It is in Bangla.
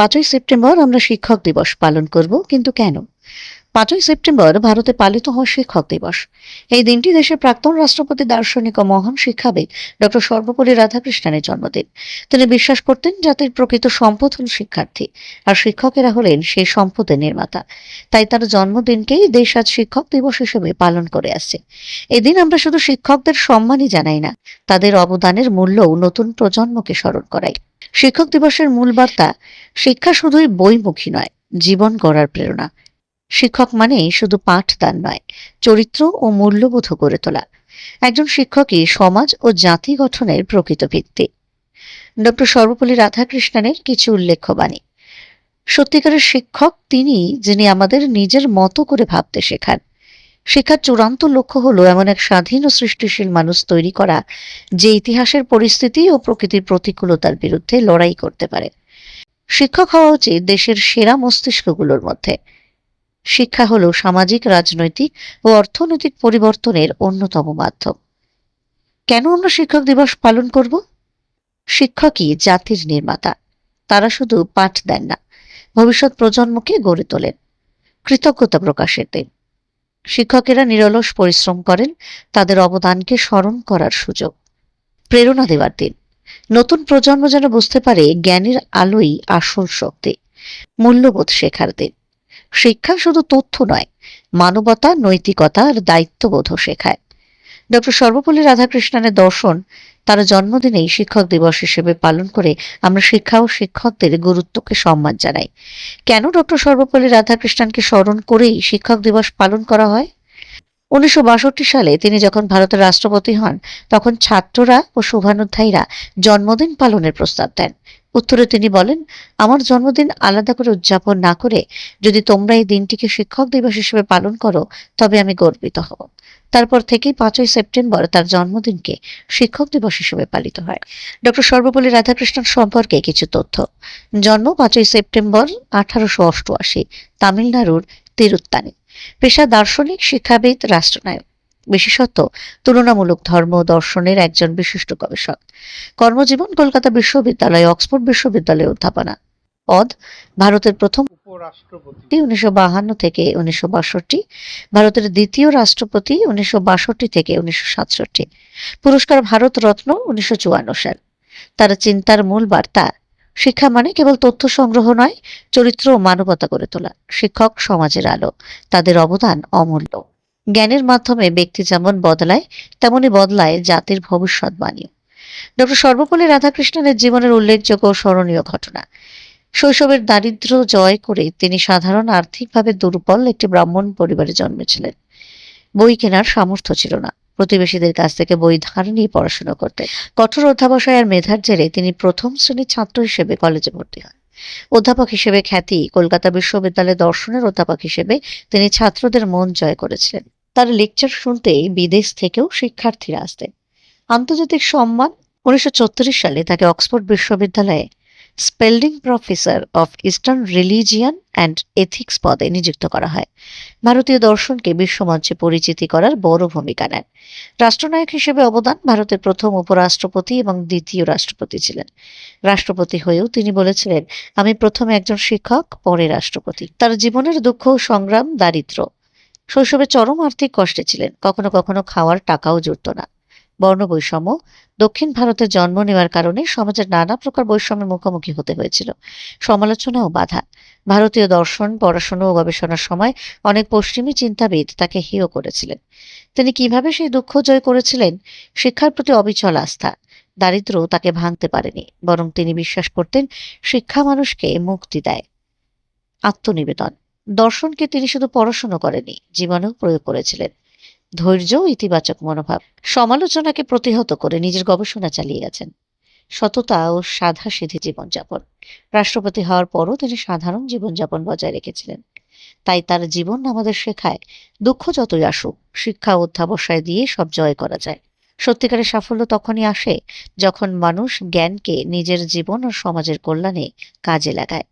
পাঁচই সেপ্টেম্বর আমরা শিক্ষক দিবস পালন করব, কিন্তু কেন? পাঁচই সেপ্টেম্বর ভারতে পালিত হয় শিক্ষক দিবস। এই দিনটি দেশের প্রাক্তন রাষ্ট্রপতি, দার্শনিক ও মহান শিক্ষাবিদ ডক্টর সর্বপল্লী রাধাকৃষ্ণনের জন্মদিন। তিনি বিশ্বাস করতেন জাতির প্রকৃত সম্পদ হল শিক্ষার্থী, আর শিক্ষকেরা হলেন সেই সম্পদের নির্মাতা। তাই তার জন্মদিনকেই দেশ আজ শিক্ষক দিবস হিসেবে পালন করে আসছে। এদিন আমরা শুধু শিক্ষকদের সম্মানই জানাই না, তাদের অবদানের মূল্যও নতুন প্রজন্মকে স্মরণ করাই। শিক্ষক দিবসের মূল বার্তা, শিক্ষা শুধুই বইমুখী নয়, জীবন গড়ার প্রেরণা। শিক্ষক মানেই শুধু পাঠদান নয়, চরিত্র ও মূল্যবোধ গড়ে তোলা। একজন শিক্ষকই সমাজ ও জাতি গঠনের প্রকৃত ভিত্তি। ডক্টর সর্বপল্লী রাধাকৃষ্ণনের কিছু উল্লেখ্য বাণী। সত্যিকারের শিক্ষক তিনি যিনি আমাদের নিজের মতো করে ভাবতে শেখান। শিক্ষার চূড়ান্ত লক্ষ্য হলো এমন এক স্বাধীন ও সৃষ্টিশীল মানুষ তৈরি করা, যে ইতিহাসের পরিস্থিতি ও প্রকৃতির প্রতিকূলতার বিরুদ্ধে লড়াই করতে পারে। শিক্ষক হওয়া উচিত দেশের সেরা মস্তিষ্কগুলোর মধ্যে। শিক্ষা হল সামাজিক, রাজনৈতিক ও অর্থনৈতিক পরিবর্তনের অন্যতম মাধ্যম। কেন আমরা শিক্ষক দিবস পালন করব? শিক্ষকই জাতির নির্মাতা। তারা শুধু পাঠ দেন না, ভবিষ্যৎ প্রজন্মকে গড়ে তোলেন। কৃতজ্ঞতা প্রকাশের দিন। শিক্ষকেরা নিরলস পরিশ্রম করেন, তাদের অবদানকে স্মরণ করার সুযোগ। প্রেরণা দেওয়ার দিন। নতুন প্রজন্ম যেন বুঝতে পারে জ্ঞানের আলোই আসল শক্তি, মূল্যবোধ শেখার দিন। শিক্ষা শুধু তথ্য নয়, মানবতা, নৈতিকতা আর দায়িত্ববোধও শেখায়। ডক্টর সর্বপল্লী রাধাকৃষ্ণনের দর্শন তার জন্মদিনেই শিক্ষক দিবস হিসেবে পালন করে আমরা শিক্ষা ও শিক্ষকদের গুরুত্বকে সম্মান জানাই। কেন ডক্টর সর্বপল্লী রাধাকৃষ্ণনকে স্মরণ করেই শিক্ষক দিবস পালন করা হয়? উনিশশো বাষট্টি সালে তিনি যখন ভারতের রাষ্ট্রপতি হন, তখন ছাত্ররা ও শুভানুধ্যায়ীরা জন্মদিন পালনের প্রস্তাব দেন। উত্তরে তিনি বলেন, আমার জন্মদিন আলাদা করে উদযাপন না করে যদি তোমরা এই দিনটিকে শিক্ষক দিবস হিসেবে পালন করো, তবে আমি গর্বিত হব। তারপর থেকেই পাঁচই সেপ্টেম্বর তার জন্মদিনকে শিক্ষক দিবস হিসেবে পালিত হয়। ডক্টর সর্বপল্লী রাধাকৃষ্ণন সম্পর্কে কিছু তথ্য। জন্ম পাঁচই সেপ্টেম্বর আঠারোশো অষ্টআশি, তামিলনাড়ুর তিরুত্তানি। পেশা দার্শনিক, শিক্ষাবিদ, রাষ্ট্রনায়ক। বিশেষত তুলনামূলক ধর্ম দর্শনের একজন বিশিষ্ট গবেষক। কর্মজীবন কলকাতা বিশ্ববিদ্যালয়, অক্সফোর্ড বিশ্ববিদ্যালয়ে অধ্যাপনা। পদ ভারতের প্রথম উপরাষ্ট্রপতি। উনিশশো বাহান্ন থেকে উনিশশো বাষট্টি ভারতের দ্বিতীয় রাষ্ট্রপতি উনিশশো বাষট্টি থেকে উনিশশো সাতষট্টি। পুরস্কার ভারত রত্ন উনিশশো চুয়ান্ন সাল। তার চিন্তার মূল বার্তা শিক্ষা মানে কেবল তথ্য সংগ্রহ নয় চরিত্র ও মানবতা গড়ে তোলা শিক্ষক সমাজের আলো তাদের অবদান অমূল্য। জ্ঞানের মাধ্যমে ব্যক্তি যেমন বদলায় তেমনি বদলায় জাতির ভবিষ্যৎবাণী। ডক্টর সর্বপল্লী রাধাকৃষ্ণনের জীবনের উল্লেখযোগ্য স্মরণীয় ঘটনা। শৈশবের দারিদ্র্য জয় করে তিনি সাধারণ আর্থিকভাবে দুর্বল একটি ব্রাহ্মণ পরিবারে জন্মেছিলেন। বই কেনার সামর্থ্য ছিল না। প্রতিবেশীদের কাছ থেকে বই ধার নিয়ে পড়াশোনা করতে কঠোর অধ্যাবসায় আর মেধার জেরে তিনি প্রথম শ্রেণির ছাত্র হিসেবে কলেজে ভর্তি হন। অধ্যাপক হিসেবে খ্যাতি, কলকাতা বিশ্ববিদ্যালয়ে দর্শনের অধ্যাপক হিসেবে তিনি ছাত্রদের মন জয় করেছিলেন। তার লেকচার শুনতে বিদেশ থেকেও শিক্ষার্থীরা আসতেন। আন্তর্জাতিক সম্মান উনিশশো সালে তাকে অক্সফোর্ড বিশ্ববিদ্যালয়ে Spalding professor of Eastern religion and ethics পদে নিযুক্ত করা হয়। ভারতীয় দর্শনকে বিশ্বমঞ্চে পরিচিতি করার বড় ভূমিকা নেন। রাষ্ট্রনায়ক হিসেবে অবদান ভারতের প্রথম উপরাষ্ট্রপতি এবং দ্বিতীয় রাষ্ট্রপতি ছিলেন। রাষ্ট্রপতি হয়েও তিনি বলেছিলেন, আমি প্রথমে একজন শিক্ষক, পরে রাষ্ট্রপতি। তার জীবনের দুঃখ, সংগ্রাম দারিদ্র শৈশবে চরম আর্থিক কষ্টে ছিলেন। কখনো কখনো খাওয়ার টাকাও জুটত না। বর্ণ বৈষম্য দক্ষিণ ভারতে জন্ম নেওয়ার কারণে সমাজের নানা প্রকার বৈষম্যের মুখোমুখি হতে হয়েছিল। সমালোচনা ও বাধা। ভারতীয় দর্শন, পড়াশোনা ও গবেষণার সময় অনেক পশ্চিমী চিন্তাবিদ তাকে হেয় করেছিলেন। তিনি কীভাবে সেই দুঃখ জয় করেছিলেন? শিক্ষার প্রতি অবিচল আস্থা। দারিদ্র তাকে ভাঙতে পারেনি, বরং তিনি বিশ্বাস করতেন শিক্ষা মানুষকে মুক্তি দেয়। আত্মনিবেদন। দর্শনকে তিনি শুধু পড়াশোনা করেনি, জীবনেও প্রয়োগ করেছিলেন। ধৈর্য ইতিবাচক মনোভাব। সমালোচনাকে প্রতিহত করে নিজের গবেষণা চালিয়ে গেছেন। সততা ও সাধা সিধি জীবনযাপন। রাষ্ট্রপতি হওয়ার পরও তিনি সাধারণ জীবনযাপন বজায় রেখেছিলেন। তাই তার জীবন আমাদের শেখায়, দুঃখ যতই আসুক, শিক্ষা অধ্যাবসায় দিয়ে সব জয় করা যায়। সত্যিকারের সাফল্য তখনই আসে যখন মানুষ জ্ঞানকে নিজের জীবন ও সমাজের কল্যাণে কাজে লাগায়।